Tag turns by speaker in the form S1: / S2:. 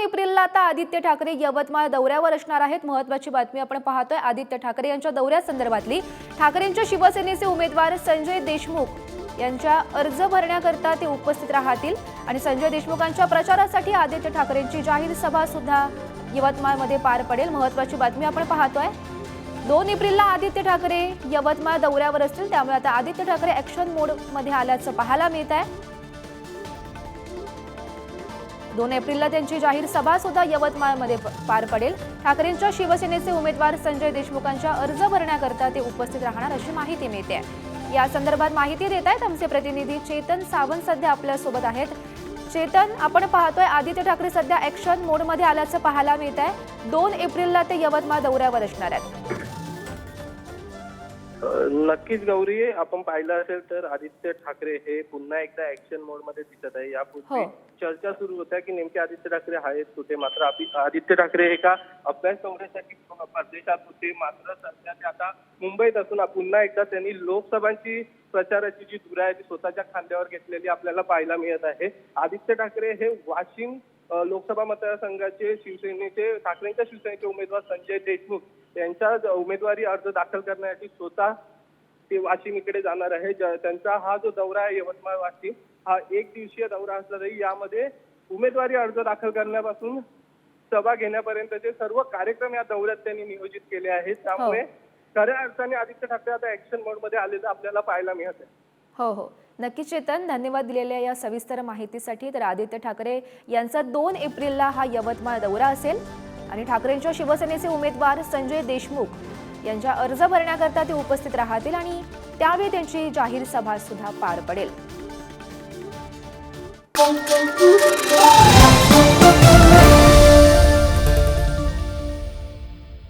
S1: एप्रिलला आता आदित्य ठाकरे यवतमाळ दौऱ्यावर असणार आहेत. महत्वाची बातमी आपण पाहतोय. आदित्य ठाकरे यांच्या दौऱ्यासंदर्भातली ठाकरेंच्या शिवसेनेचे उमेदवार संजय देशमुख यांच्या अर्ज भरण्याकरता ते उपस्थित राहतील आणि संजय देशमुखांच्या प्रचारासाठी आदित्य ठाकरेंची जाहीर सभा सुद्धा यवतमाळमध्ये पार पडेल. महत्वाची बातमी आपण पाहतोय. दोन एप्रिलला आदित्य ठाकरे यवतमाळ दौऱ्यावर असतील. त्यामुळे आता आदित्य ठाकरे ऍक्शन मोडमध्ये आल्याचं पाहायला मिळत आहे दोन एप्रिलला त्यांची जाहीर सभा सुद्धा यवतमाळमध्ये पार पडेल. ठाकरेंच्या शिवसेनेचे उमेदवार संजय देशमुखांच्या अर्ज भरण्याकरता ते उपस्थित राहणार अशी माहिती मिळते. या संदर्भात माहिती देत आहेत आमचे प्रतिनिधी चेतन सावंत सध्या आपल्यासोबत आहेत. चेतन आपण पाहतोय आदित्य ठाकरे सध्या ऍक्शन मोडमध्ये आल्याचं पाहायला मिळत आहे दोन एप्रिलला ते यवतमाळ दौऱ्यावर असणार आहेत.
S2: नक्कीच गौरी आपण पाहिलं असेल तर आदित्य ठाकरे हे पुन्हा एकदा ऍक्शन मोडमध्ये दिसत आहे. यापूर्वी
S1: हो.
S2: चर्चा सुरू होत्या की नेमके आदित्य ठाकरे आहेत कुठे? मात्र आदि- आदित्य ठाकरे हे का अभ्यास दौऱ्यासाठी परदेशात होते. मात्र सध्या ते आता मुंबईत असून पुन्हा एकदा त्यांनी लोकसभांची प्रचाराची जी धुरा आहे ती स्वतःच्या खांद्यावर घेतलेली आपल्याला पाहायला मिळत आहे. आदित्य ठाकरे हे वाशिम लोकसभा मतदारसंघाचे शिवसेनेचे ठाकरेंच्या शिवसेनेचे उमेदवार संजय देशमुख यांच्या ज- उमेदवारी अर्ज दाखल करण्यासाठी स्वतः ते वाशिम इकडे जाणार आहे. त्यांचा हा जो दौरा आहे यवतमाळ वाशिम हा एक दिवसीय दौरा असला तरी यामध्ये उमेदवारी अर्ज दाखल करण्यापासून सभा घेण्यापर्यंतचे सर्व कार्यक्रम या दौऱ्यात त्यांनी नियोजित केले आहेत. त्यामुळे खऱ्या अर्थाने आदित्य ठाकरे आता ऍक्शन मोडमध्ये आलेलं आपल्याला पाहायला मिळत आहे.
S1: हो हो. नक्कीच चेतन धन्यवाद दिलेल्या या सविस्तर माहितीसाठी. तर आदित्य ठाकरे यांचा दोन एप्रिलला हा यवतमाळ दौरा असेल. आणि ठाकरेंच्या शिवसेनेचे उमेदवार संजय देशमुख यांच्या अर्ज भरण्याकरता ते उपस्थित राहतील आणि त्यावेळी त्यांची जाहीर सभा सुद्धा पार पडेल.